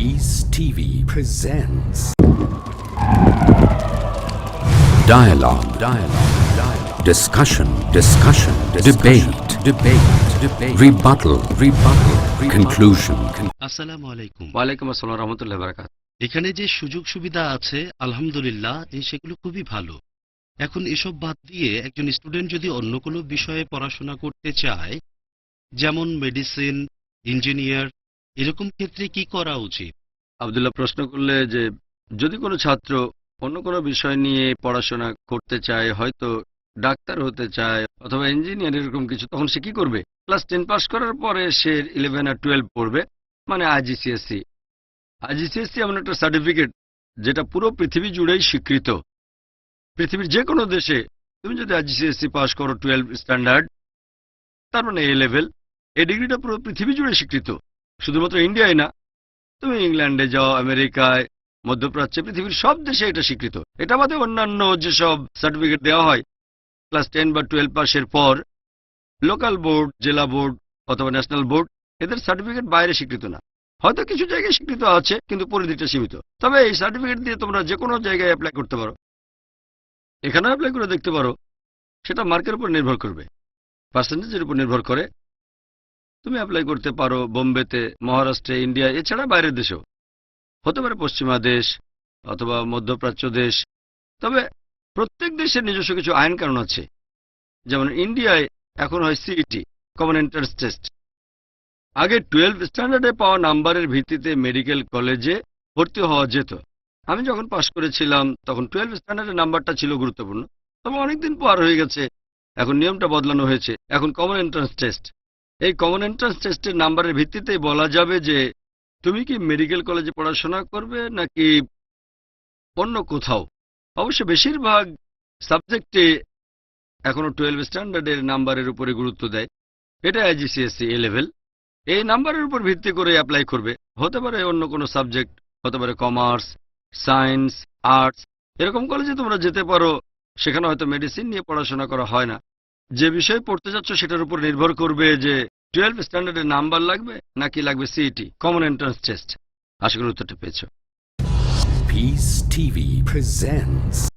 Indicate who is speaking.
Speaker 1: Peace TV presents Dialogue. Dialogue. Dialogue. Discussion. Discussion. Debate. Debate. Debate. Rebuttal. Rebuttal. Conclusion.
Speaker 2: আসসালামু আলাইকুম
Speaker 3: ওয়ালাইকুম আসসালাম রহমতুল্লাহ বারাকাত
Speaker 2: এখানে যে সুযোগ সুবিধা আছে আলহামদুলিল্লাহ সেগুলো খুবই ভালো এখন এসব বাদ দিয়ে একজন স্টুডেন্ট যদি অন্য কোনো বিষয়ে পড়াশোনা করতে চায় যেমন মেডিসিন ইঞ্জিনিয়ার এরকম ক্ষেত্রে কি করা উচিত?
Speaker 3: আবদুল্লাহ, প্রশ্ন করলে যে যদি কোনো ছাত্র অন্য কোনো বিষয় নিয়ে পড়াশোনা করতে চায়, হয়তো ডাক্তার হতে চায় অথবা ইঞ্জিনিয়ার এরকম কিছু, তখন সে কি করবে? ক্লাস টেন পাস করার পরে সে ইলেভেন আর টুয়েলভ পড়বে মানে আইজিসিএসসি আইজিসিএসসি এমন একটা সার্টিফিকেট যেটা পুরো পৃথিবী জুড়েই স্বীকৃত। পৃথিবীর যে কোনো দেশে তুমি যদি আইজিসিএসসি পাস করো টুয়েলভ স্ট্যান্ডার্ড তার মানে এ লেভেল এই ডিগ্রিটা পুরো পৃথিবী জুড়ে স্বীকৃত। শুধুমাত্র ইন্ডিয়ায় না, তুমি ইংল্যান্ডে যাও, আমেরিকায়, মধ্যপ্রাচ্যে, পৃথিবীর সব দেশে এটা স্বীকৃত। এটা বাদে অন্যান্য যেসব সার্টিফিকেট দেওয়া হয় ক্লাস টেন বা টুয়েলভ পাসের পর লোকাল বোর্ড জেলা বোর্ড অথবা ন্যাশনাল বোর্ড এদের সার্টিফিকেট বাইরে স্বীকৃত না। হয়তো কিছু জায়গায় স্বীকৃত আছে, কিন্তু পরিধিটা সীমিত। তবে এই সার্টিফিকেট দিয়ে তোমরা যে কোনো জায়গায় অ্যাপ্লাই করতে পারো। এখানে অ্যাপ্লাই করে দেখতে পারো, সেটা মার্কের উপর নির্ভর করবে। পার্সেন্টেজের উপর নির্ভর করে তুমি অ্যাপ্লাই করতে পারো বোম্বেতে, মহারাষ্ট্রে ইন্ডিয়া এছাড়া বাইরের দেশেও। হতে পারে পশ্চিমা দেশ অথবা মধ্যপ্রাচ্য দেশ। তবে প্রত্যেক দেশের নিজস্ব কিছু আইন কানুন আছে। যেমন ইন্ডিয়ায় এখন হয় সিইটি কমন এন্ট্রান্স টেস্ট আগে টুয়েলভ স্ট্যান্ডার্ডে পাওয়া নাম্বারের ভিত্তিতে মেডিকেল কলেজে ভর্তি হওয়া যেত। আমি যখন পাশ করেছিলাম, তখন টুয়েলভ স্ট্যান্ডার্ডের নাম্বারটা ছিল গুরুত্বপূর্ণ। তবে অনেকদিন পার হয়ে গেছে। এখন নিয়মটা বদলানো হয়েছে। এখন কমন এন্ট্রান্স টেস্ট এই কমন এন্ট্রান্স টেস্টের নাম্বারের ভিত্তিতেই বলা যাবে যে, তুমি কি মেডিকেল কলেজে পড়াশোনা করবে নাকি অন্য কোথাও? অবশ্য বেশিরভাগ সাবজেক্টে এখনও টুয়েলভ স্ট্যান্ডার্ডের নাম্বারের উপরে গুরুত্ব দেয়। এটা আইজিসিএসসি এ লেভেল এই নাম্বারের উপর ভিত্তি করে অ্যাপ্লাই করবে। হতে পারে অন্য কোনো সাবজেক্ট হতে পারে কমার্স সায়েন্স আর্টস এরকম কলেজে তোমরা যেতে পারো, সেখানে হয়তো মেডিসিন নিয়ে পড়াশোনা করা হয় না। যে বিষয়ে পড়তে যাচ্ছ সেটার উপর নির্ভর করবে যে টুয়েলভ স্ট্যান্ডার্ডের নাম্বার লাগবে নাকি লাগবে সিইটি কমন এন্ট্রান্স টেস্ট আশা করি উত্তরটা পেয়েছ।
Speaker 1: Peace TV presents